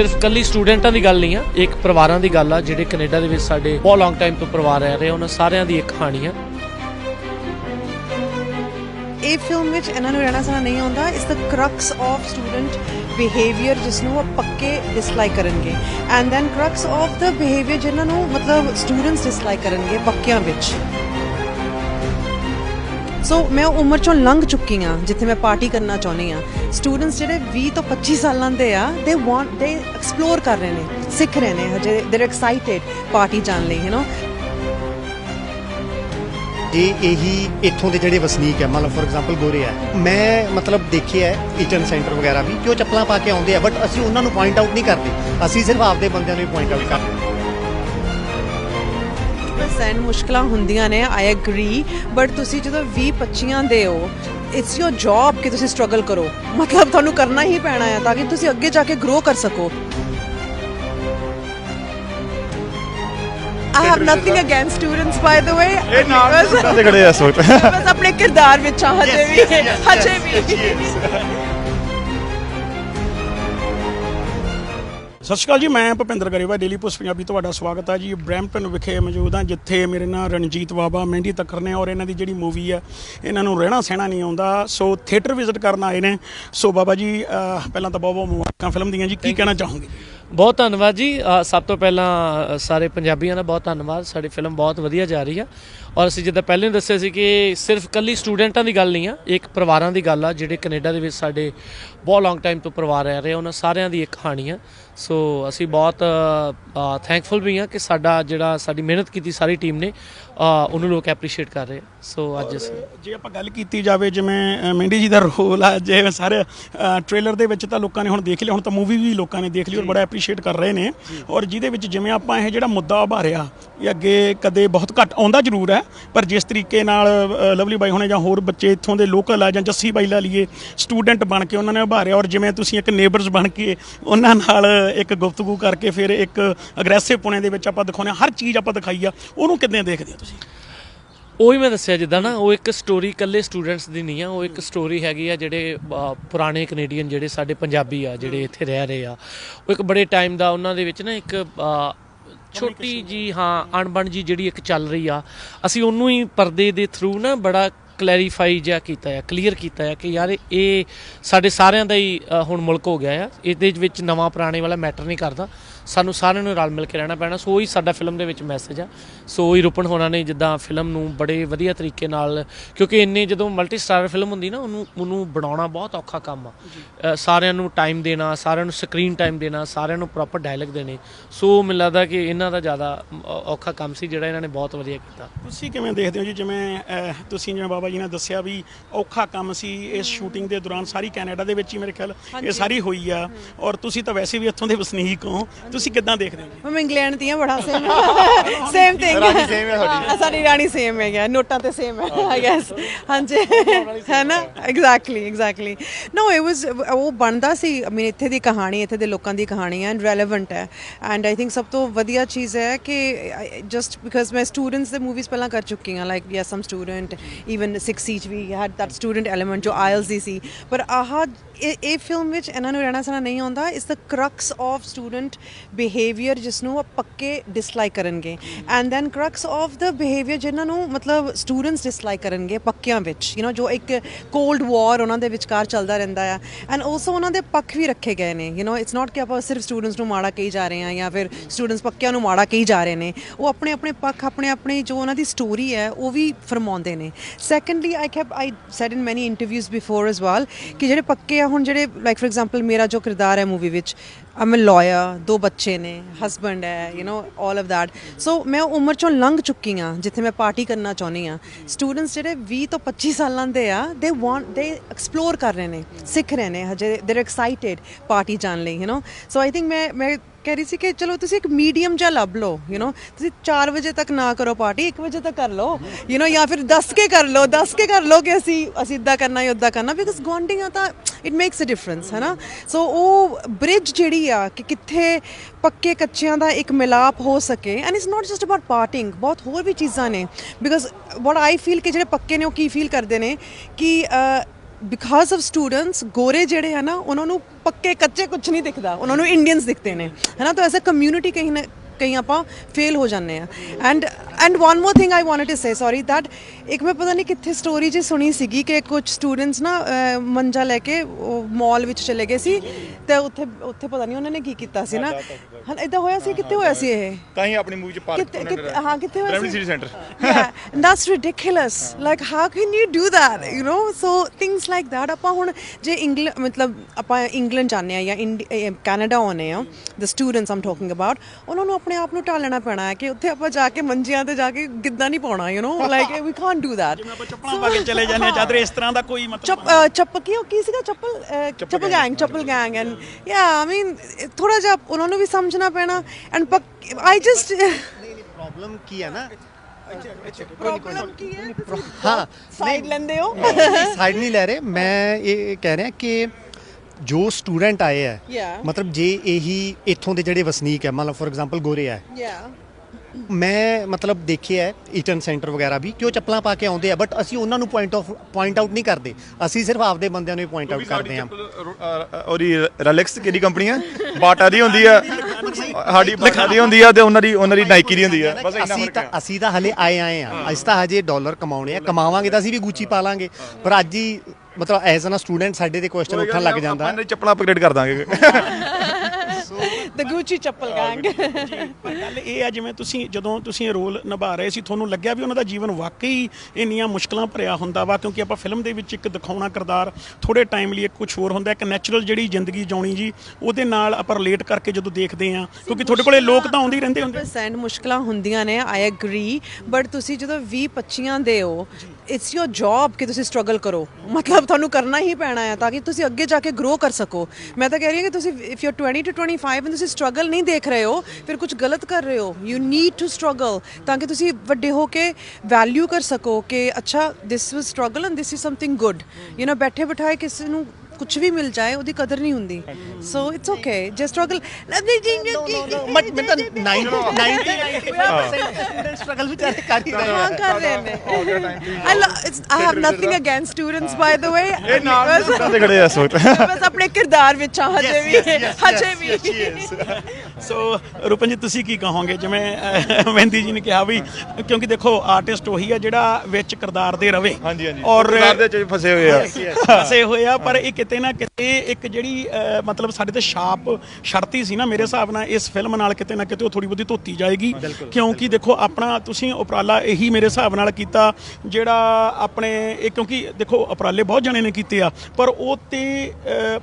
ਸਿਰਫ ਕੱਲੀ ਸਟੂਡੈਂਟਾਂ ਦੀ ਗੱਲ ਨਹੀਂ ਆ, ਇੱਕ ਪਰਿਵਾਰਾਂ ਦੀ ਗੱਲ ਆ, ਜਿਹੜੇ ਕੈਨੇਡਾ ਦੇ ਵਿੱਚ ਸਾਡੇ ਬਹੁਤ ਲੌਂਗ ਟਾਈਮ ਤੋਂ ਪਰਿਵਾਰ ਰਹਿ ਰਹੇ ਉਹਨਾਂ ਸਾਰਿਆਂ ਦੀ ਇੱਕ ਕਹਾਣੀ ਆ। ਇਹ ਫਿਲਮ ਵਿੱਚ ਇਹਨਾਂ ਨੂੰ ਰਹਿਣਾ ਸਹਿਣਾ ਨਹੀਂ ਆਉਂਦਾ ਇਸ ਦਾ ਕਰਕਸ ਆਫ ਸਟੂਡੈਂਟ ਬਿਹੇਵੀਅਰ ਜਿਸ ਨੂੰ ਉਹ ਪੱਕੇ ਡਿਸਲਾਈਕ ਕਰਨਗੇ। ਐਂਡ ਦੈਨ ਕਰਕਸ ਆਫ ਦਾ ਬਿਹੇਵੀਅਰ ਜਿਨ੍ਹਾਂ ਨੂੰ ਮਤਲਬ ਸਟੂਡੈਂਟਸ ਡਿਸਲਾਈਕ ਕਰਨਗੇ ਪੱਕਿਆਂ ਵਿੱਚ। ਸੋ ਮੈਂ ਉਹ ਉਮਰ ਚੋਂ ਲੰਘ ਚੁੱਕੀ ਆ ਜਿੱਥੇ ਮੈਂ ਪਾਰਟੀ ਕਰਨਾ ਚਾਹੁੰਦੀ ਆ ਸਟੂਡੈਂਟਸ ਜਿਹੜੇ 20 ਤੋਂ 25 ਸਾਲਾਂ ਦੇ ਆ ਦੇ ਵਾਂਟ ਦੇ ਐਕਸਪਲੋਰ ਕਰ ਰਹੇ ਨੇ, ਸਿੱਖ ਰਹੇ ਨੇ, ਹਜੇ ਦੇ ਐਕਸਾਈਟਿਡ ਪਾਰਟੀ ਜਾਣ ਲਈ ਯੂ نو ਜੇ ਇਹੀ ਇੱਥੋਂ ਦੇ ਜਿਹੜੇ ਵਸਨੀਕ ਹੈ ਮੰਨ ਲਓ ਫੋਰ ਐਗਜ਼ਾਮਪਲ ਗੋਰੇ ਆ। ਮੈਂ ਮਤਲਬ ਦੇਖਿਆ ਹੈ ਈਟਨ ਸੈਂਟਰ ਵਗੈਰਾ ਵੀ ਕਿ ਉਹ ਚੱਪਲਾਂ ਪਾ ਕੇ ਆਉਂਦੇ ਆ ਬਟ ਅਸੀਂ ਉਹਨਾਂ ਨੂੰ ਪੁਆਇੰਟ ਆਊਟ ਨਹੀਂ ਕਰਦੇ। ਅਸੀਂ ਸਿਰਫ ਆਪਦੇ ਬੰਦਿਆਂ ਨੂੰ ਹੀ ਪੁਆਇੰਟ ਆਊਟ ਕਰਦੇ। ਪਰਸੈਂਟ ਮੁਸ਼ਕਲਾਂ ਹੁੰਦੀਆਂ ਨੇ ਆਈ ਐਗਰੀ ਬਟ ਤੁਸੀਂ ਜਦੋਂ 20 25 ਦੇ ਹੋ ਇਟਸ ਯੋਰ ਜੌਬ ਕਿ ਤੁਸੀਂ ਸਟਰਗਲ ਕਰੋ। ਮਤਲਬ ਤੁਹਾਨੂੰ ਕਰਨਾ ਹੀ ਪੈਣਾ ਹੈ ਤਾਂ ਕਿ ਤੁਸੀਂ ਅੱਗੇ ਜਾ ਕੇ ਗਰੋ ਕਰ ਸਕੋ। I have nothing against students by the way. ਇਹ ਨਾਲ ਬਸ- ਸੁਣਦਾ ਤੇ ਖੜੇ ਆ ਇਸ ਵਕਤ। ਬਸ ਆਪਣੇ ਕਿਰਦਾਰ ਵਿੱਚ ਹਜੇ ਵੀ ਹਜੇ ਵੀ। ਸਤਿ ਸ਼੍ਰੀ ਅਕਾਲ ਜੀ ਮੈਂ ਭੁਪਿੰਦਰ ਗਰੇਵਾ ਡੇਲੀ ਪੋਸਟ ਪੰਜਾਬੀ ਤੁਹਾਡਾ ਸਵਾਗਤ ਹੈ ਜੀ। ਬ੍ਰੈਂਪਟਨ ਵਿਖੇ ਮੌਜੂਦ ਹਾਂ ਜਿੱਥੇ ਮੇਰੇ ਨਾਲ ਰਣਜੀਤ ਬਾਬਾ ਮਹਿੰਦੀ ਤੱਕਰ ਨੇ ਔਰ ਇਹਨਾਂ ਦੀ ਜਿਹੜੀ ਮੂਵੀ ਹੈ ਇਹਨਾਂ ਨੂੰ ਰਹਿਣਾ ਸਹਿਣਾ ਨਹੀਂ ਆਉਂਦਾ। ਸੋ ਥੀਏਟਰ ਵਿਜ਼ਿਟ ਕਰਨ ਆਏ ਨੇ। ਸੋ ਬਾਬਾ ਜੀ ਪਹਿਲਾਂ ਤਾਂ ਬਹੁਤ ਬਹੁਤ ਮੁਬਾਰਕਾਂ ਫਿਲਮ ਦੀਆਂ ਜੀ ਕੀ ਕਹਿਣਾ ਚਾਹੋਗੇ? ਬਹੁਤ ਧੰਨਵਾਦ ਜੀ। ਸਭ ਤੋਂ ਪਹਿਲਾਂ ਸਾਰੇ ਪੰਜਾਬੀਆਂ ਦਾ ਬਹੁਤ ਧੰਨਵਾਦ। ਸਾਡੀ ਫਿਲਮ ਬਹੁਤ ਵਧੀਆ ਜਾ ਰਹੀ ਆ। ਔਰ ਅਸੀਂ ਜਿੱਦਾਂ ਪਹਿਲੇ ਦੱਸਿਆ ਸੀ ਕਿ ਸਿਰਫ ਕੱਲੀ ਸਟੂਡੈਂਟਾਂ ਦੀ ਗੱਲ ਨਹੀਂ ਆ ਇੱਕ ਪਰਿਵਾਰਾਂ ਦੀ ਗੱਲ ਆ, ਜਿਹੜੇ ਕੈਨੇਡਾ ਦੇ ਵਿੱਚ ਸਾਡੇ ਬਹੁਤ ਲੌਂਗ ਟਾਈਮ ਤੋਂ ਪਰਿਵਾਰ ਰਹਿ ਰਹੇ ਉਹਨਾਂ ਸਾਰਿਆਂ ਦੀ ਇੱਕ ਕਹਾਣੀ ਆ। ਸੋ ਅਸੀਂ ਬਹੁਤ ਥੈਂਕਫੁਲ ਵੀ ਆ ਕਿ ਸਾਡਾ ਜਿਹੜਾ ਸਾਡੀ ਮਿਹਨਤ ਕੀਤੀ ਸਾਰੀ ਟੀਮ ਨੇ ਉਹਨੂੰ ਲੋਕ ਐਪਰੀਸ਼ੀਏਟ ਕਰ ਰਹੇ ਸੋ ਅੱਜ ਜੇ ਆਪਾਂ ਗੱਲ ਕੀਤੀ ਜਾਵੇ ਜਿਵੇਂ ਮਹਿੰਦੀ ਜੀ ਦਾ ਰੋਲ ਆ ਜਿਵੇਂ ਸਾਰੇ ਟ੍ਰੇਲਰ ਦੇ ਵਿੱਚ ਤਾਂ ਲੋਕਾਂ ਨੇ ਹੁਣ ਦੇਖ ਲਿਆ ਹੁਣ ਤਾਂ ਮੂਵੀ ਵੀ ਲੋਕਾਂ ਨੇ ਦੇਖ ਲਈ ਔਰ ਬੜਾ ਐਪਰੀਸ਼ੀਏਟ ਕਰ ਰਹੇ ਨੇ। ਔਰ ਜਿਹਦੇ ਵਿੱਚ ਜਿਵੇਂ ਆਪਾਂ ਇਹ ਜਿਹੜਾ ਮੁੱਦਾ ਉਭਾਰਿਆ ਇਹ ਅੱਗੇ ਕਦੇ ਬਹੁਤ ਘੱਟ ਆਉਂਦਾ ਜ਼ਰੂਰ ਹੈ ਪਰ ਜਿਸ ਤਰੀਕੇ ਨਾਲ ਲਵਲੀ ਬਾਈ ਹੋਣੇ ਜਾਂ ਹੋਰ ਬੱਚੇ ਇੱਥੋਂ ਦੇ ਲੋਕਲ ਆ ਜਾਂ ਜੱਸੀ ਬਾਈ ਲਾ ਲਈਏ ਸਟੂਡੈਂਟ ਬਣ ਕੇ ਉਹਨਾਂ ਨੇ ਉਭਾਰਿਆ ਔਰ ਜਿਵੇਂ ਤੁਸੀਂ ਇੱਕ ਨੇਬਰਸ ਬਣ ਕੇ ਉਹਨਾਂ ਨਾਲ ਇੱਕ ਗੁਫ਼ਤਗੂ ਕਰਕੇ ਫਿਰ ਇੱਕ ਅਗਰੈਸਿਵ ਪੁਣੇ ਦੇ ਵਿੱਚ ਆਪਾਂ ਦਿਖਾਉਂਦੇ ਹਾਂ ਹਰ ਚੀਜ਼ ਆਪਾਂ ਦਿਖਾਈ ਆ ਉਹਨੂੰ ਕਿੱਦਾਂ ਦੇਖਦੇ ਹੋ ਤੁਸੀਂ? ਉਹੀ ਮੈਂ ਦੱਸਿਆ ਜਿੱਦਾਂ ਨਾ ਉਹ ਇੱਕ ਸਟੋਰੀ ਇਕੱਲੇ ਸਟੂਡੈਂਟਸ ਦੀ ਨਹੀਂ ਆ ਉਹ ਇੱਕ ਸਟੋਰੀ ਹੈਗੀ ਆ ਜਿਹੜੇ ਅ, ਪੁਰਾਣੇ ਕੈਨੇਡੀਅਨ ਜਿਹੜੇ ਸਾਡੇ ਪੰਜਾਬੀ ਆ ਜਿਹੜੇ ਇੱਥੇ ਰਹਿ ਰਹੇ ਆ। ਉਹ ਇੱਕ ਬੜੇ ਟਾਈਮ ਦਾ ਉਹਨਾਂ ਦੇ ਵਿੱਚ ਨਾ ਇੱਕ ਅ, ਛੋਟੀ ਜੀ ਹਾਂ ਅਣਬਣ ਜੀ ਜਿਹੜੀ ਇੱਕ ਚੱਲ ਰਹੀ ਆ। ਅਸੀਂ ਉਹਨੂੰ ਹੀ ਪਰਦੇ ਦੇ ਥਰੂ ਨਾ ਬੜਾ ਕਲੈਰੀਫਾਈ ਜਿਹਾ ਕੀਤਾ ਆ ਕਲੀਅਰ ਕੀਤਾ ਆ ਕਿ ਯਾਰ ਇਹ ਸਾਡੇ ਸਾਰਿਆਂ ਦਾ ਹੀ ਅ, ਹੁਣ ਮੁਲਕ ਹੋ ਗਿਆ ਆ। ਇਹਦੇ ਵਿੱਚ ਨਵਾਂ ਪੁਰਾਣੇ ਵਾਲਾ ਮੈਟਰ ਨਹੀਂ ਕਰਦਾ। ਸਾਨੂੰ ਸਾਰਿਆਂ ਨੂੰ ਰਲ ਮਿਲ ਕੇ ਰਹਿਣਾ ਪੈਣਾ। ਸੋ ਉਹੀ ਸਾਡਾ ਫਿਲਮ ਦੇ ਵਿੱਚ ਮੈਸੇਜ ਆ। ਸੋ ਉਹੀ ਰੁਪਨ ਹੋਣਾ ਨੇ ਜਿੱਦਾਂ ਫਿਲਮ ਨੂੰ ਬੜੇ ਵਧੀਆ ਤਰੀਕੇ ਨਾਲ ਕਿਉਂਕਿ ਇੰਨੇ ਜਦੋਂ ਮਲਟੀ ਸਟਾਰ ਫਿਲਮ ਹੁੰਦੀ ਨਾ ਉਹਨੂੰ ਉਹਨੂੰ ਬਣਾਉਣਾ ਬਹੁਤ ਔਖਾ ਕੰਮ ਆ। ਸਾਰਿਆਂ ਨੂੰ ਟਾਈਮ ਦੇਣਾ ਸਾਰਿਆਂ ਨੂੰ ਸਕਰੀਨ ਟਾਈਮ ਦੇਣਾ ਸਾਰਿਆਂ ਨੂੰ ਪ੍ਰੋਪਰ ਡਾਇਲੌਗ ਦੇਣੇ। ਸੋ ਮੈਨੂੰ ਲੱਗਦਾ ਕਿ ਇਹਨਾਂ ਦਾ ਜ਼ਿਆਦਾ ਔਖਾ ਕੰਮ ਸੀ ਜਿਹੜਾ ਇਹਨਾਂ ਨੇ ਬਹੁਤ ਵਧੀਆ ਕੀਤਾ। ਤੁਸੀਂ ਕਿਵੇਂ ਦੇਖਦੇ ਹੋ ਜੀ? ਜਿਵੇਂ ਤੁਸੀਂ ਜਿਵੇਂ ਬਾਬਾ ਜੀ ਨੇ ਦੱਸਿਆ ਵੀ ਔਖਾ ਕੰਮ ਸੀ ਇਸ ਸ਼ੂਟਿੰਗ ਦੇ ਦੌਰਾਨ ਸਾਰੀ ਕੈਨੇਡਾ ਦੇ ਵਿੱਚ ਹੀ ਮੇਰੇ ਖਿਆਲ ਇਹ ਸਾਰੀ ਹੋਈ ਆ। ਔਰ ਤੁਸੀਂ ਤਾਂ ਵੈਸੇ ਵੀ ਇੱਥੋਂ ਦੇ ਵਸਨੀਕ ਹੋ। ਤੁਸੀਂ ਕਿੱਦਾਂ ਦੇਖਦੇ ਹੋ ਜੀ? ਮੈਂ ਇੰਗਲੈਂਡ ਦੀ ਆ ਬੜਾ ਸੇਮ ਸੇਮ ਥਿੰਗ ਰਾਣੀ ਸੇਮ ਹੈ ਤੁਹਾਡੀ। ਸਾਡੀ ਰਾਣੀ ਸੇਮ ਹੈ ਗਿਆ ਨੋਟਾਂ ਤੇ ਸੇਮ ਹੈ ਆਈ ਗੈਸ ਹਾਂਜੀ। ਹੈ ਨਾ exactly exactly no it was ਉਹ ਬਣਦਾ ਸੀ ਆਈ ਮੀਨ ਇੱਥੇ ਦੀ ਕਹਾਣੀ ਇੱਥੇ ਦੇ ਲੋਕਾਂ ਦੀ ਕਹਾਣੀ ਹੈ ਐਂਡ ਰੈਲੇਵੈਂਟ ਹੈ ਐਂਡ ਆਈ ਥਿੰਕ ਸਭ ਤੋਂ ਵਧੀਆ ਚੀਜ਼ ਹੈ ਕਿ ਜਸਟ ਬਿਕਾਜ਼ ਮੈਂ ਸਟੂਡੈਂਟਸ ਦੇ ਮੂਵੀਜ਼ ਪਹਿਲਾਂ ਕਰ ਚੁੱਕੀ ਹਾਂ like yeah some student even 6 such we had that student element ਜੋ ਆਇਲਸ ਦੀ ਸੀ। ਪਰ ਆਹ ਇਹ ਇਹ ਫਿਲਮ ਵਿੱਚ ਇਹਨਾਂ ਨੂੰ ਰਹਿਣਾ ਸਹਿਣਾ ਨਹੀਂ ਆਉਂਦਾ। ਇਸ ਦਾ ਕਰਕਸ ਆਫ ਸਟੂਡੈਂਟ ਬਿਹੇਵੀਅਰ ਜਿਸ ਨੂੰ ਪੱਕੇ ਡਿਸਲਾਈਕ ਕਰਨਗੇ। ਐਂਡ ਦੈਨ ਕਰਕਸ ਆਫ ਦਾ ਬਿਹੇਵੀਅਰ ਜਿਨ੍ਹਾਂ ਨੂੰ ਮਤਲਬ ਸਟੂਡੈਂਟਸ ਡਿਸਲਾਈਕ ਕਰਨਗੇ ਪੱਕਿਆਂ ਵਿੱਚ। ਯੂ نو ਜੋ ਇੱਕ ਕੋਲਡ ਵਾਰ ਉਹਨਾਂ ਦੇ ਵਿਚਕਾਰ ਚੱਲਦਾ ਰਹਿੰਦਾ ਆ। ਐਂਡ ਆਲਸੋ ਉਹਨਾਂ ਦੇ ਪੱਖ ਵੀ ਰੱਖੇ ਗਏ ਨੇ। ਯੂ نو ਇਟਸ ਨਾਟ ਕਿ ਆਪਾਂ ਸਿਰਫ ਸਟੂਡੈਂਟਸ ਨੂੰ ਮਾੜਾ ਕਹੀ ਜਾ ਰਹੇ ਆ ਜਾਂ ਫਿਰ ਸਟੂਡੈਂਟਸ ਪੱਕਿਆਂ ਨੂੰ ਮਾੜਾ ਕਹੀ ਜਾ ਰਹੇ ਨੇ। ਉਹ ਆਪਣੇ ਆਪਣੇ ਪੱਖ, ਆਪਣੇ ਆਪਣੇ ਜੋ ਉਹਨਾਂ ਦੀ ਸਟੋਰੀ ਹੈ, ਉਹ ਵੀ ਫਰਮਾਉਂਦੇ ਨੇ। Secondly I keep I said in many interviews before as well ਕਿ ਜਿਹੜੇ ਪੱਕੇ ਆ, ਹੁਣ ਜਿਹੜੇ ਲਾਈਕ ਫॉर ਐਗਜ਼ਾਮਪਲ ਮੇਰਾ ਜੋ ਕਿਰਦਾਰ ਹੈ ਮੂਵੀ ਵਿੱਚ ਆਮ ਅ ਲਾਇਰ ਦੋ ਬੱਚੇ ਨੇ ਹਸਬੰਡ ਹੈ you know 올 of that so ਮੈਂ ਉਹ ਉਮਰ ਚੋਂ ਲੰਘ ਚੁੱਕੀ ਆ ਜਿੱਥੇ ਮੈਂ ਪਾਰਟੀ ਕਰਨਾ ਚਾਹੁੰਦੀ ਆ ਸਟੂਡੈਂਟਸ ਜਿਹੜੇ 20 ਤੋਂ 25 ਸਾਲਾਂ ਦੇ ਆ ਦੇ ਵਾਂਟ ਦੇ ਐਕਸਪਲੋਰ ਕਰ ਰਹੇ ਨੇ ਸਿੱਖ ਰਹੇ ਨੇ ਹਜੇ ਦੇ ਐਕਸਾਈਟਿਡ ਪਾਰਟੀ ਜਾਣ ਲਈ you know so I think ਮੈਂ ਮੈਂ ਕਹਿ ਰਹੀ ਸੀ ਕਿ ਚਲੋ ਤੁਸੀਂ ਇੱਕ ਮੀਡੀਅਮ ਜਿਹਾ ਲੱਭ ਲਓ ਯੂ نو ਤੁਸੀਂ 4 ਵਜੇ ਤੱਕ ਨਾ ਕਰੋ ਪਾਰਟੀ 1 ਵਜੇ ਤੱਕ ਕਰ ਲਓ ਯੂ نو ਜਾਂ ਫਿਰ ਦੱਸ ਕੇ ਕਰ ਲਓ ਦੱਸ ਕੇ ਕਰ ਲਓ ਕਿ ਅਸੀਂ ਅਸੀਂ ਇਦਾਂ ਕਰਨਾ ਜਾਂ ਉਦਾਂ ਕਰਨਾ ਬਿਕਾਜ਼ ਗੌਂਡਿੰਗ ਆ ਤਾਂ ਇਟ ਮੇਕਸ ਅ ਡਿਫਰੈਂਸ ਹੈ ਨਾ ਸੋ ਉਹ ਬ੍ਰਿਜ ਜਿਹੜੀ ਆ ਕਿ ਕਿੱਥੇ ਪੱਕੇ ਕੱਚਿਆਂ ਦਾ ਇੱਕ ਮਿਲਾਪ ਹੋ ਸਕੇ and it's not just about parting ਬਹੁਤ ਹੋਰ ਵੀ ਚੀਜ਼ਾਂ ਨੇ ਬਿਕਾਜ਼ ਵਾਟ ਆਈ ਫੀਲ ਕਿ ਜਿਹੜੇ ਪੱਕੇ ਨੇ ਉਹ ਕੀ ਫੀਲ ਕਰਦੇ ਨੇ ਕਿ ਅਹ, ਬਿਕਾਜ਼ ਆਫ ਸਟੂਡੈਂਟਸ ਗੋਰੇ ਜਿਹੜੇ ਆ ਨਾ, ਉਹਨਾਂ ਨੂੰ ਪੱਕੇ ਕੱਚੇ ਕੁਝ ਨਹੀਂ ਦਿਖਦਾ। ਉਹਨਾਂ ਨੂੰ ਇੰਡੀਅਨਸ ਦਿਖਦੇ ਨੇ। ਹੈ ਨਾ? ਤਾਂ ਐਜ਼ ਅ ਕਮਿਊਨਿਟੀ ਕहीं ਨਾ ਕहीं ਆਪਾਂ ਫੇਲ ਹੋ ਜਾਂਦੇ ਆ। And and one more thing I wanted to say sorry that ਇੱਕ ਮੈਂ ਪਤਾ ਨਹੀਂ ਕਿੱਥੇ ਸਟੋਰੀ ਜੀ ਸੁਣੀ ਸੀਗੀ ਕਿ ਕੁਝ ਸਟੂਡੈਂਟਸ ਨਾ ਮੰਜਾ ਲੈ ਕੇ ਮਾਲ ਵਿੱਚ ਚਲੇ ਗਏ ਸੀ। ਤੇ ਉੱਥੇ ਉੱਥੇ ਪਤਾ ਨਹੀਂ ਉਹਨਾਂ ਨੇ ਕੀ ਕੀਤਾ ਸੀ ਨਾ। ਹਾਂ ਇਦਾਂ ਹੋਇਆ ਸੀ ਕਿੱਥੇ ਹੋਇਆ ਸੀ ਇਹ? ਤਾਂ ਹੀ ਆਪਣੀ ਮੂਵੀ ਚ ਪਾਰਕ ਕਿੱਥੇ ਕਿੱਥੇ ਹਾਂ ਕਿੱਥੇ ਹੋਇਆ ਸੀ? City centre yeah and that's ridiculous. Like how can you do that you know? So things like that ਆਪਾਂ ਹੁਣ ਜੇ ਇੰਗਲੈਂਡ ਮਤਲਬ ਆਪਾਂ ਇੰਗਲੈਂਡ ਜਾਂਦੇ ਆ ਜਾਂ ਕੈਨੇਡਾ ਆਉਨੇ ਆ the students i'm talking about ਉਹਨਾਂ ਨੂੰ ਆਪਣੇ ਆਪ ਨੂੰ ਢਾਲਣਾ ਪੈਣਾ ਹੈ ਕਿ ਉੱਥੇ ਆਪਾਂ ਜਾ ਕੇ ਮੰਜੀਆਂ ਤੇ ਜਾ ਕੇ ਗਿੱਧਾ ਨਹੀਂ ਪਾਉਣਾ you know? Like we can't do that. ਆਪਾਂ ਚੱਪਲਾਂ ਪਾ ਕੇ ਚਲੇ ਜਾਂਦੇ ਆ ਚਾਦਰ ਇਸ ਤਰ੍ਹਾਂ ਦਾ ਕੋਈ ਮਤਲਬ ਚੱਪ ਕੀ ਉਹ ਕੀ ਸੀਗਾ? ਚੱਪਲ ਚੱਪਲ gang chappal gang and yeah I mean ਥੋੜਾ ਜਿਹਾ ਉਹਨਾਂ ਨੂੰ ਵੀ ਸਮਝਣਾ ਪੈਣਾ ਐਂਡ ਆਈ ਜਸਟ ਪ੍ਰੋਬਲਮ ਕੀ ਹੈ ਨਾ? ਪ੍ਰੋਬਲਮ ਕੀ ਹੈ? ਹਾਂ ਸਾਈਡ ਲੈਂਦੇ ਹੋ? ਸਾਈਡ ਨਹੀਂ ਲੈ ਰਹੇ। ਮੈਂ ਇਹ ਕਹਿ ਰਿਹਾ ਕਿ ਜੋ ਸਟੂਡੈਂਟ ਆਏ ਹੈ Yeah. ਮਤਲਬ ਜੇ ਇਹੀ ਇੱਥੋਂ ਦੇ ਜਿਹੜੇ ਵਸਨੀਕ ਹੈ ਮਤਲਬ ਫੋਰ ਐਗਜ਼ਾਮਪਲ ਗੋਰੇ ਹੈ ਯਾ ਮੈਂ ਮਤਲਬ ਦੇਖਿਆ ਹੈ ਈਟਨ ਸੈਂਟਰ ਵਗੈਰਾ ਵੀ ਕਿ ਉਹ ਚੱਪਲਾਂ ਪਾ ਕੇ ਆਉਂਦੇ ਆ ਬਟ ਅਸੀਂ ਉਹਨਾਂ ਨੂੰ ਪੁਆਇੰਟ ਆਫ ਪੁਆਇੰਟ ਆਊਟ ਨਹੀਂ ਕਰਦੇ। ਅਸੀਂ ਸਿਰਫ ਆਪਦੇ ਬੰਦਿਆਂ ਨੂੰ ਹੀ ਪੁਆਇੰਟ ਆਊਟ ਕਰਦੇ ਹਾਂ। ਉਹਦੀ ਰੈਲੈਕਸ ਕਿਹੜੀ ਕੰਪਨੀ ਆ? ਬਾਟਾ ਦੀ ਹੁੰਦੀ ਆ। ਸਾਡੀ ਬਾਟਾ ਦੀ ਹੁੰਦੀ ਆ ਤੇ ਉਹਨਾਂ ਦੀ ਉਹਨਾਂ ਦੀ ਨਾਈਕੀ ਦੀ ਹੁੰਦੀ ਆ। ਬਸ ਇੰਨਾ ਅਸੀਂ ਫ਼ਰਕ ਤਾਂ ਆ। ਅਸੀਂ ਤਾਂ ਹਲੇ ਆਏ ਆਏ ਆ। ਅਸੀਂ ਤਾਂ ਹਜੇ ਡਾਲਰ ਕਮਾਉਣੇ ਆ। ਕਮਾਵਾਂਗੇ ਤਾਂ ਅਸੀਂ ਵੀ ਗੁੱਚੀ ਪਾ ਲਾਂਗੇ। ਪਰ ਅੱਜ ਹੀ ਮਤਲਬ ਐਜ਼ ਅ ਸਟੂਡੈਂਟ ਸਾਡੇ ਤੇ ਕੁਐਸਚਨ ਉੱਠਣ ਲੱਗ ਜਾਂਦਾ। ਆਪਾਂ ਚੱਪਲਾਂ ਅਪਗ੍ਰੇਡ ਕਰ ਦਾਂਗੇ। The Gucci chappal gang. ਪਰ ਗੱਲ ਇਹ ਆ ਜਿਵੇਂ ਤੁਸੀਂ ਜਦੋਂ ਤੁਸੀਂ ਇਹ ਰੋਲ ਨਿਭਾ ਰਹੇ ਸੀ ਤੁਹਾਨੂੰ ਲੱਗਿਆ ਵੀ ਉਹਨਾਂ ਦਾ ਜੀਵਨ ਵਾਕਈ ਇੰਨੀਆਂ ਮੁਸ਼ਕਲਾਂ ਭਰਿਆ ਹੁੰਦਾ ਵਾ? ਕਿਉਂਕਿ ਆਪਾਂ ਫਿਲਮ ਦੇ ਵਿੱਚ ਇੱਕ ਦਿਖਾਉਣਾ ਕਿਰਦਾਰ ਥੋੜੇ ਟਾਈਮ ਲਈ ਕੁਝ ਹੋਰ ਹੁੰਦਾ ਇੱਕ ਨੈਚੁਰਲ ਜਿਹੜੀ ਜ਼ਿੰਦਗੀ ਜਿਉਣੀ ਜੀ ਉਹਦੇ ਨਾਲ ਆਪਾਂ ਰਿਲੇਟ ਕਰਕੇ ਜਦੋਂ ਦੇਖਦੇ ਆ ਕਿਉਂਕਿ ਤੁਹਾਡੇ ਕੋਲੇ ਲੋਕ ਤਾਂ ਆਉਂਦੇ ਹੀ ਰਹਿੰਦੇ ਹੁੰਦੇ। 100% ਮੁਸ਼ਕਲਾਂ ਹੁੰਦੀਆਂ ਨੇ ਆਈ ਐਗਰੀ ਬਟ ਤੁਸੀਂ ਜਦੋਂ 20 25 ਦੇ ਹੋ ਇਟਸ ਯੋਰ ਜੌਬ ਕਿ ਤੁਸੀਂ ਸਟਰਗਲ ਕਰੋ। ਮਤਲਬ ਤੁਹਾਨੂੰ ਕਰਨਾ ਹੀ ਪੈਣਾ ਹੈ ਤਾਂ ਕਿ ਤੁਸੀਂ ਅੱਗੇ ਜਾ ਕੇ ਗਰੋ ਕਰ ਸਕੋ। ਮੈਂ ਤਾਂ ਕਹਿ ਰਹੀ ਹਾਂ ਕਿ ਤੁਸੀਂ ਇਫ ਯੂ 20 ਟੂ 25 ਐਂਡ ਤੁਸੀਂ ਸਟਰਗਲ ਨਹੀਂ ਦੇਖ ਰਹੇ ਹੋ, ਫਿਰ ਕੁਝ ਗਲਤ ਕਰ ਰਹੇ ਹੋ। ਯੂ ਨੀਡ ਟੂ ਸਟਰਗਲ ਤਾਂ ਕਿ ਤੁਸੀਂ ਵੱਡੇ ਹੋ ਕੇ ਵੈਲਿਊ ਕਰ ਸਕੋ ਕਿ ਅੱਛਾ this was struggle and this is something good you know ਬੈਠੇ ਬਿਠਾਏ ਕਿਸੇ ਨੂੰ ਕੁਝ ਵੀ ਮਿਲ ਜਾਏ ਉਹਦੀ ਕਦਰ ਨਹੀਂ ਹੁੰਦੀ so it's okay just struggle but ਮੈਂ ਤਾਂ 90 90% ਸਟਰਗਲ ਵਿਚਾਰੇ ਕਰ ਹੀ ਰਹੇ ਆ। ਹਾਂ ਕਰ ਰਹੇ ਨੇ it's- I have nothing against students by the way ਇਹ ਨਾਲ ਬਸ ਦੇ ਖੜੇ ਆ ਇਸ ਵਕਤ ਬਸ ਆਪਣੇ ਕਿਰਦਾਰ ਵਿੱਚ ਹਾਂ ਹਜੇ ਵੀ ਹਜੇ ਵੀ ਸੋ ਰੂਪਨ ਜੀ ਤੁਸੀਂ ਕੀ ਕਹੋਗੇ ਜਿਵੇਂ ਮਹਿੰਦੀ ਜੀ ਨੇ ਕਿਹਾ ਵੀ ਕਿਉਂਕਿ ਦੇਖੋ ਆਰਟਿਸਟ ਉਹੀ ਆ ਜਿਹੜਾ ਵਿੱਚ ਕਿਰਦਾਰ ਦੇ ਰਵੇ ਹਾਂਜੀ ਹਾਂਜੀ ਔਰ ਕਿਰਦਾਰ ਦੇ ਚ ਫਸੇ ਹੋਏ ਆ ਫਸੇ ਹੋਏ ਆ ਪਰ ਇਹ ਕਿਤੇ ਨਾ ਕਿਤੇ ਇੱਕ ਜਿਹੜੀ ਮਤਲਬ ਸਾਡੇ ਤੇ ਛਾਪ ਛੜਤੀ ਸੀ ਨਾ ਮੇਰੇ ਹਿਸਾਬ ਨਾਲ ਇਸ ਫਿਲਮ ਨਾਲ ਕਿਤੇ ਨਾ ਕਿਤੇ ਉਹ ਥੋੜੀ ਬਹੁਤੀ ਧੋਤੀ ਜਾਏਗੀ। ਕਿਉਂਕਿ ਦੇਖੋ ਆਪਣਾ ਤੁਸੀਂ ਉਪਰਾਲਾ ਇਹੀ ਮੇਰੇ ਹਿਸਾਬ ਨਾਲ ਕੀਤਾ ਜਿਹੜਾ ਆਪਣੇ ਇਹ ਕਿਉਂਕਿ ਦੇਖੋ ਉਪਰਾਲੇ ਬਹੁਤ ਜਣੇ ਨੇ ਕੀਤੇ ਆ ਪਰ ਉਹ ਤੇ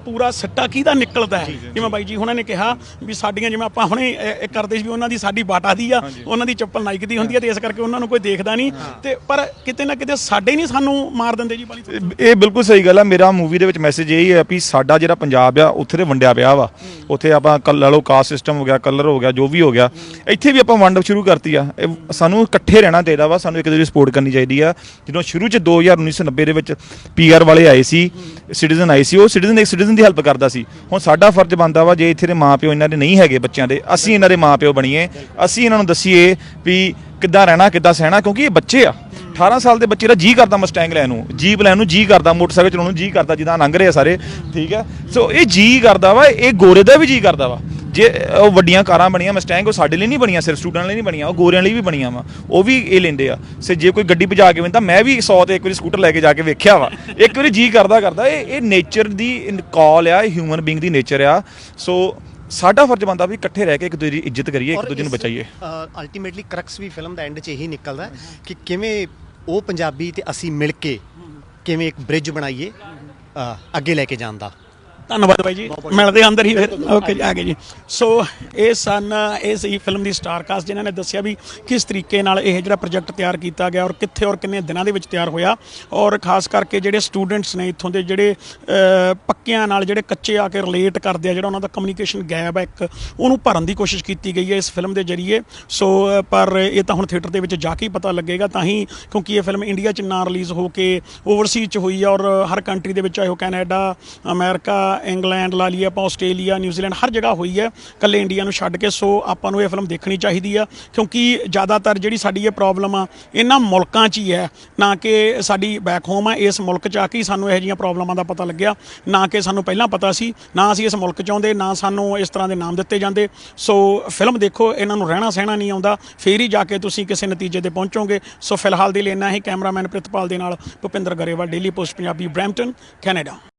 ਪੂਰਾ ਸੱਟਾ ਕਿਹਦਾ ਨਿਕਲਦਾ ਹੈ? ਜਿਵੇਂ ਬਾਈ ਜੀ ਹੁਣਾਂ ਨੇ ਕਿਹਾ ਵੀ ਸਾਡੀਆਂ ਜਿਵੇਂ ਆਪਾਂ ਹੁਣੇ ਕਰਦੇ ਸੀ ਵੀ ਉਹਨਾਂ ਦੀ ਸਾਡੀ ਬਾਟਾ ਦੀ ਆ ਉਹਨਾਂ ਦੀ ਚੱਪਲ ਨਾਈਕ ਦੀ ਹੁੰਦੀ ਆ ਤੇ ਇਸ ਕਰਕੇ ਉਹਨਾਂ ਨੂੰ ਕੋਈ ਦੇਖਦਾ ਨਹੀਂ। ਤੇ ਪਰ ਕਿਤੇ ਨਾ ਕਿਤੇ ਸਾਡੇ ਨਹੀਂ ਸਾਨੂੰ ਮਾਰ ਦਿੰਦੇ ਜੀ ਬਾਲੀ ਇਹ ਬਿਲਕੁਲ ਸਹੀ ਗੱਲ ਆ ਮੇਰਾ ਮੂਵੀ ਦੇ ਵਿੱਚ ਮੈਸੇਜ ਇਹ ਹੈ ਵੀ ਸਾਡਾ ਜਿਹੜਾ ਪੰਜਾਬ ਆ, ਉੱਥੇ ਤੇ ਵੰਡਿਆ ਪਿਆ ਵਾ। ਉੱਥੇ ਆਪਾਂ ਕੱਲ ਲਾ ਲਓ ਕਾਸਟ ਸਿਸਟਮ ਹੋ ਗਿਆ ਕਲਰ ਹੋ ਗਿਆ, ਜੋ ਵੀ ਹੋ ਗਿਆ। ਇੱਥੇ ਵੀ ਆਪਾਂ ਵੰਡ ਸ਼ੁਰੂ ਕਰਤੀ ਆ। ਇਹ ਸਾਨੂੰ ਇਕੱਠੇ ਰਹਿਣਾ ਚਾਹੀਦਾ ਵਾ, ਸਾਨੂੰ ਇੱਕ ਦੂਜੇ ਦੀ ਸਪੋਰਟ ਕਰਨੀ ਚਾਹੀਦੀ ਆ। ਜਦੋਂ ਸ਼ੁਰੂ ਚ 2019-90 ਦੇ ਵਿੱਚ ਪੀਆਰ ਵਾਲੇ ਆਏ ਸੀ ਸਿਟੀਜ਼ਨ ਆਏ ਸੀ, ਉਹ ਸਿਟੀਜ਼ਨ ਇੱਕ ਸਿਟੀਜ਼ਨ ਦੀ ਹੈਲਪ ਕਰਦਾ ਸੀ। ਹੁਣ ਸਾਡਾ ਫਰਜ਼ ਬਣਦਾ ਵਾ, ਜੇ ਇੱਥੇ ਦੇ ਮਾਪਿਓ ਇਹਨਾਂ ਦੇ ਨਹੀਂ ਹੈਗੇ ਬੱਚਿਆਂ ਦੇ, ਅਸੀਂ ਇਹਨਾਂ ਦੇ ਮਾਪਿਓ ਬਣੀਏ। ਅਸੀਂ ਇਹਨਾਂ ਨੂੰ ਦੱਸੀਏ ਵੀ ਕਿੱਦਾਂ ਰਹਿਣਾ, ਕਿੱਦਾਂ ਸਹਿਣਾ, ਕਿਉਂਕਿ ਇਹ ਬੱਚੇ ਆ। 18 ਸਾਲ ਦੇ ਬੱਚੇ ਦਾ ਜੀ ਕਰਦਾ ਮਸਟੈਂਗ ਲੈਣ ਨੂੰ ਜੀਪ ਲੈਣ ਨੂੰ ਜੀ ਕਰਦਾ ਮੋਟਰਸਾਈਕਲ ਚਲਾਉਣ ਨੂੰ ਜੀ ਕਰਦਾ ਜਿੱਦਾਂ ਲੰਘ ਰਹੇ ਆ ਸਾਰੇ ਠੀਕ ਆ ਸੋ ਇਹ ਜੀ ਕਰਦਾ ਵਾ ਇਹ ਗੋਰੇ ਦਾ ਵੀ ਜੀ ਕਰਦਾ ਵਾ। ਜੇ ਉਹ ਵੱਡੀਆਂ ਕਾਰਾਂ ਬਣੀਆਂ ਮਸਟੈਂਗ ਉਹ ਸਾਡੇ ਲਈ ਨਹੀਂ ਬਣੀਆਂ ਸਿਰਫ ਸਟੂਡੈਂਟ ਲਈ ਨਹੀਂ ਬਣੀਆਂ ਉਹ ਗੋਰਿਆਂ ਲਈ ਵੀ ਬਣੀਆਂ ਵਾ ਉਹ ਵੀ ਇਹ ਲੈਂਦੇ ਆ। ਸੇ ਜੇ ਕੋਈ ਗੱਡੀ ਭਜਾ ਕੇ ਵੰਦਾ ਮੈਂ ਵੀ 100 ਤੇ ਇੱਕ ਵਾਰੀ ਸਕੂਟਰ ਲੈ ਕੇ ਜਾ ਕੇ ਵੇਖਿਆ ਵਾ। ਇੱਕ ਵਾਰੀ ਜੀ ਕਰਦਾ ਕਰਦਾ ਇਹ ਇਹ ਨੇਚਰ ਦੀ ਕਾਲ ਆ ਇਹ ਹਿਊਮਨ ਬੀਇੰਗ ਦੀ ਨੇਚਰ ਆ। ਸੋ ਸਾਡਾ ਫਰਜ਼ ਬਣਦਾ ਵੀ ਇਕੱਠੇ ਰਹਿ ਕੇ ਇੱਕ ਦੂਜੇ ਦੀ ਇੱਜ਼ਤ ਕਰੀਏ ਇੱਕ ਦੂਜੇ ਨੂੰ ਬਚਾਈਏ। ਅਲਟੀਮੇਟਲੀ ਕਰਕਸ ਵੀ ਫਿਲਮ ਦਾ ਐਂਡ 'ਚ ਇਹੀ ਨਿਕਲਦਾ ਹੈ ਕਿ ਕਿਵੇਂ ਉਹ ਪੰਜਾਬੀ ਤੇ ਅਸੀਂ ਮਿਲ ਕੇ ਕਿਵੇਂ ਇੱਕ ਬ੍ਰਿਜ ਬਣਾਈਏ ਅੱਗੇ ਲੈ ਕੇ ਜਾਣ ਦਾ। ਧੰਨਵਾਦ ਬਾਈ ਜੀ। ਮਿਲਦੇ ਹਾਂ ਅੰਦਰ ਹੀ ਫਿਰ। ਓਕੇ ਜੀ ਆ ਗਏ ਜੀ। ਸੋ ਇਹ ਸਨ ਇਹ ਸੀ ਫਿਲਮ ਦੀ ਸਟਾਰ ਕਾਸਟ ਜਿਨ੍ਹਾਂ ਨੇ ਦੱਸਿਆ ਵੀ ਕਿਸ ਤਰੀਕੇ ਨਾਲ ਇਹ ਜਿਹੜਾ ਪ੍ਰੋਜੈਕਟ ਤਿਆਰ ਕੀਤਾ ਗਿਆ ਔਰ ਕਿੱਥੇ ਔਰ ਕਿੰਨੇ ਦਿਨਾਂ ਦੇ ਵਿੱਚ ਤਿਆਰ ਹੋਇਆ। ਔਰ ਖਾਸ ਕਰਕੇ ਜਿਹੜੇ ਸਟੂਡੈਂਟਸ ਨੇ ਇੱਥੋਂ ਦੇ ਜਿਹੜੇ ਪੱਕਿਆਂ ਨਾਲ ਜਿਹੜੇ ਕੱਚੇ ਆ ਕੇ ਰਿਲੇਟ ਕਰਦੇ ਆ ਜਿਹੜਾ ਉਹਨਾਂ ਦਾ ਕਮਿਊਨੀਕੇਸ਼ਨ ਗੈਪ ਹੈ ਇੱਕ ਉਹਨੂੰ ਭਰਨ ਦੀ ਕੋਸ਼ਿਸ਼ ਕੀਤੀ ਗਈ ਹੈ ਇਸ ਫਿਲਮ ਦੇ ਜ਼ਰੀਏ। ਸੋ ਪਰ ਇਹ ਤਾਂ ਹੁਣ ਥੀਏਟਰ ਦੇ ਵਿੱਚ ਜਾ ਕੇ ਹੀ ਪਤਾ ਲੱਗੇਗਾ। ਤਾਂ ਹੀ ਕਿਉਂਕਿ ਇਹ ਫਿਲਮ ਇੰਡੀਆ 'ਚ ਨਾ ਰਿਲੀਜ਼ ਹੋ ਕੇ ਓਵਰਸੀਜ਼ 'ਚ ਹੋਈ ਆ ਔਰ ਹਰ ਕੰਟਰੀ ਦੇ ਵਿੱਚ ਉਹ ਕੈਨੇਡਾ ਅਮਰੀਕਾ ਇੰਗਲੈਂਡ, ਲਾ ਲਈਏ ਆਪਾਂ ਆਸਟ੍ਰੇਲੀਆ ਨਿਊਜ਼ੀਲੈਂਡ ਹਰ ਜਗ੍ਹਾ ਹੋਈ ਹੈ ਕੱਲੇ ਇੰਡੀਆ ਨੂੰ ਛੱਡ ਕੇ, ਸੋ ਆਪਾਂ ਨੂੰ ਇਹ ਫਿਲਮ ਦੇਖਣੀ ਚਾਹੀਦੀ ਆ, ਕਿਉਂਕਿ ਜ਼ਿਆਦਾਤਰ ਜਿਹੜੀ ਸਾਡੀ ਇਹ ਪ੍ਰੋਬਲਮ ਆ, ਇਹਨਾਂ ਮੁਲਕਾਂ 'ਚ ਹੀ ਹੈ। ਨਾ ਕਿ ਸਾਡੀ ਬੈਕ ਹੋਮ ਆ, ਇਸ ਮੁਲਕ 'ਚ ਆ ਕੇ ਹੀ ਸਾਨੂੰ ਇਹੋ ਜਿਹੀਆਂ ਪ੍ਰੋਬਲਮਾਂ ਦਾ ਪਤਾ ਲੱਗਿਆ, ਨਾ ਕਿ ਸਾਨੂੰ ਪਹਿਲਾਂ ਪਤਾ ਸੀ, ਨਾ ਅਸੀਂ ਇਸ ਮੁਲਕ 'ਚ ਆਉਂਦੇ, ਨਾ ਸਾਨੂੰ ਇਸ ਤਰ੍ਹਾਂ ਦੇ ਨਾਮ ਦਿੱਤੇ ਜਾਂਦੇ। ਸੋ ਫਿਲਮ ਦੇਖੋ, ਇਹਨਾਂ ਨੂੰ ਰਹਿਣਾ ਸਹਿਣਾ ਨਹੀਂ ਆਉਂਦਾ, ਫੇਰ ਹੀ ਜਾ ਕੇ ਤੁਸੀਂ ਕਿਸੇ ਨਤੀਜੇ ਤੇ ਪਹੁੰਚੋਗੇ। ਸੋ ਫਿਲਹਾਲ ਦੇ ਲਈ ਇੰਨਾ ਹੀ, ਕੈਮਰਾਮੈਨ ਪ੍ਰਿਤਪਾਲ ਦੇ ਨਾਲ Bhupinder Grewal Daily Post Punjabi Brampton Canada